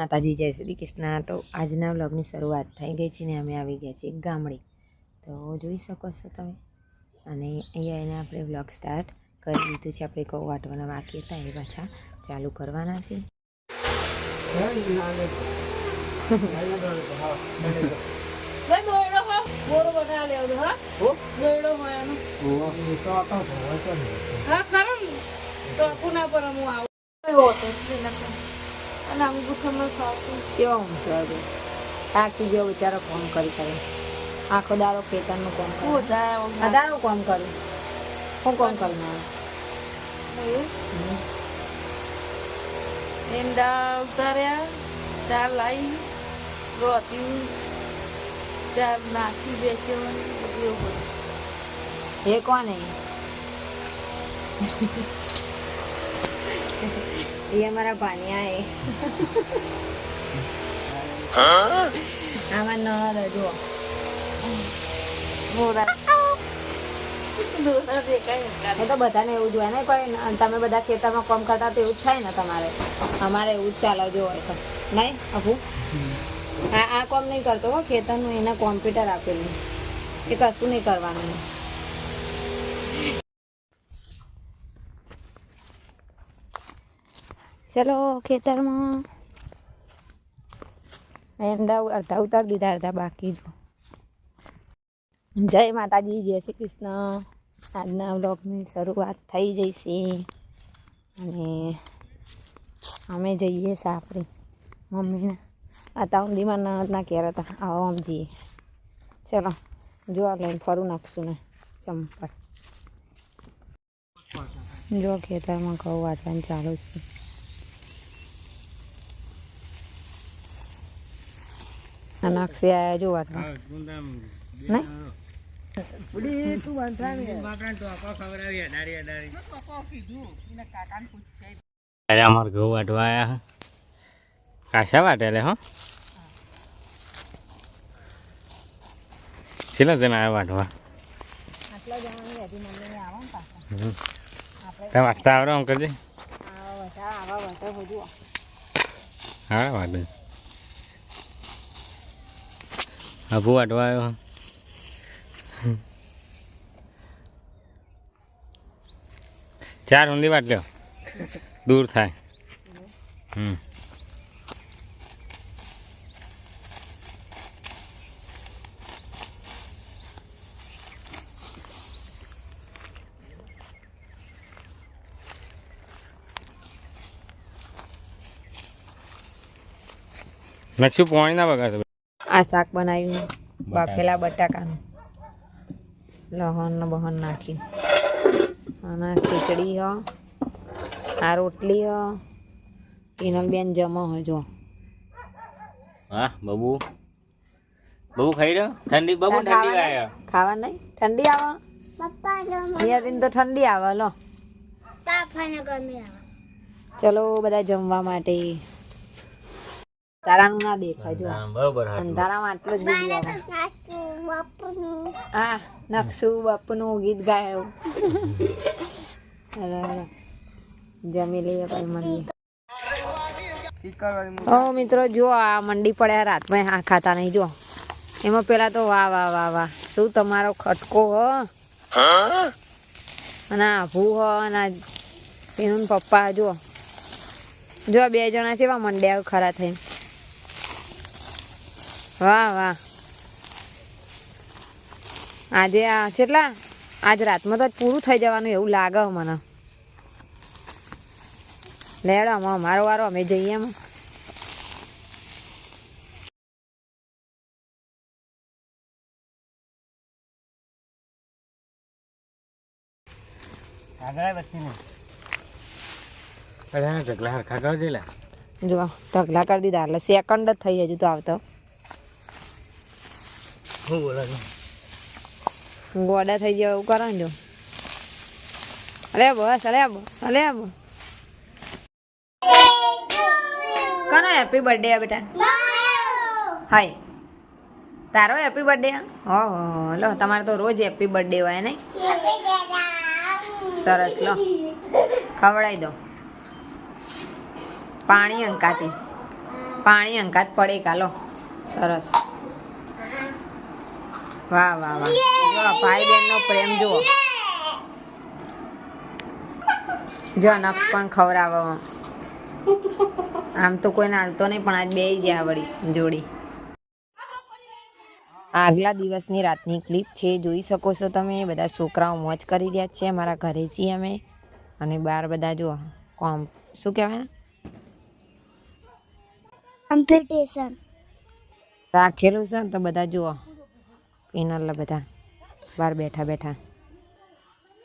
માતાજી, જય શ્રી કૃષ્ણ. તો આજના વ્લોગની શરૂઆત થઈ ગઈ છે ને અમે આવી ગયા છીએ ગામડે. તો જોઈ શકો છો તમે. અને અહીંયા એને આપણે વ્લોગ સ્ટાર્ટ કરી દીધું છે. આપણે કહું વાટવાના બાકી હતા, એ પાછા ચાલુ કરવાના છે. હો, ખરો તો પુના પર હું આવું. અને આમ ગુઠમાં ખાતું કેવો હતો થાકી ગયો બિચારો કોમ કરી કરે. આખો દારો ખેતરનું કોમ કરે. હું જાય આ દારો કોમ કરે. હું કોમ ના એંડા ઉતાર્યા ચાર લાવી રોતી ચાર નાખી બેસ્યો એ કોને? એ અમારા ભાનિયા એ આમાં નળ મોરા એ તો બધાને એવું જોઈએ ને કોઈ તમે બધા ખેતરમાં કામ કરતા તો એવું જ થાય ને તમારે અમારે એવું જ ચાલે જો હોય તો નહીં અભુ આ આ કોમ નહીં કરતો હો ખેતરનું એને કોમ્પ્યુટર આપેલું એ કશું નહીં કરવાનું ચલો, ખેતરમાં. એંડા અડધા ઉતાર દીધા, અડધા બાકી જો. જય માતાજી, જય શ્રી કૃષ્ણ. આજના બ્લોગની શરૂઆત થઈ જઈશે અને અમે જઈએ સાપરે મમ્મીને. આ તાઉંદીમાં ના કહેર હતા. આવો આમ જઈએ. ચલો જોવા લઈને ફરું નાખશું ને ચંપલ. જો ખેતરમાં ઘઉં વાંચવાનું ચાલુ છે. આ નાક્ષી જો વાટવા નહીં? અરે અમાર ઘઉં વાટવા આયા કાશા વાટેલે હો. છેલ્લા જણ આવ્યા વાટવા આટલા જણાની હજી મમ્મીને આવો ને પાછા. તમે વાટતા આવડે આમ કરજે. આવા આવા વટા હા વાટે આભું વાટવા આવ્યો ચાર ઊંધી વાટ લ્યો દૂર થાય હમ નકશું પાણી ના બગાડતો આ શાક બનાવ્યું બાફેલા બટાકાનું. લહણ ને બહન નાખી અને ખીચડી હ આ રોટલી હ પિનલબેન જમો હ જો. હા બબુ. બબુ ખાઈ રહ્યો? ઠંડી બબુ ઠંડી નહીં? ખાવા નહીં? ઠંડી આવે? અહીંયાથી તો ઠંડી આવે લો. ચલો બધા જમવા માટે. તારાનું ના દેખાય જો. હા, બરોબર અંધારામાં આટલો જ આવે. હા નકશું બાપુનું ગીત ગાયું હલો હલો. જમી લઈએ ભાઈ મળીએ. ઓ મિત્રો જો આ મંડી પડ્યા રાતમાં હા ખાતા નહીં જો. એમાં પેલા તો વાહ વાહ વાહ વાહ. શું તમારો ખટકો હો? અને આભું હો અને એનું પપ્પા જો. જો બે જણા છે મંડ્યા ખરા થઈ વાહ વાહ. આજે આ કેટલા આજ રાતમાં તો પૂરું થઈ જવાનું એવું લાગે મને. લેડો અમારો વારો અમે જઈએ એમ. ઢગલા કરી દીધા એટલે સેકન્ડ જ થઈ હજુ તો આવતો? ગોડા થઈ જાય એવું કરો ને જો. અલે બસ અલે અલે કોનો હેપી બર્થડે બેટા? હાય. તારો હેપી બર્થડે હો લો તમારે તો રોજ હેપી બર્થડે હોય નહીં? સરસ લો. ખવડાવી દો. પાણી અંકાતી. પાણી અંકાત પડે કાલો સરસ. વાહ વાહ વાહ. જો ભાઈ બહેનનો પ્રેમ જુઓ. જો નક્ષ પણ ખવડાવો. આમ તો કોઈ નાલતો નહીં પણ આજ બે જ્યાં વળી જોડી. આગલા દિવસની રાતની ક્લિપ છે જોઈ શકો છો તમે. બધા છોકરાઓ મોજ કરી રહ્યા છે. અમારા ઘરે છીએ અમે. અને બાર બધા જુઓ કોમ શું કહેવાય? કોમ્પિટિશન રાખેલું છે તો બધા જુઓ. પેનલ બધા. બહાર બેઠા બેઠા.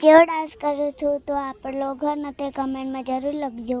જેવો ડાન્સ કરું છું તો આપણે લોકોને તે કમેન્ટમાં જરૂર લખજો.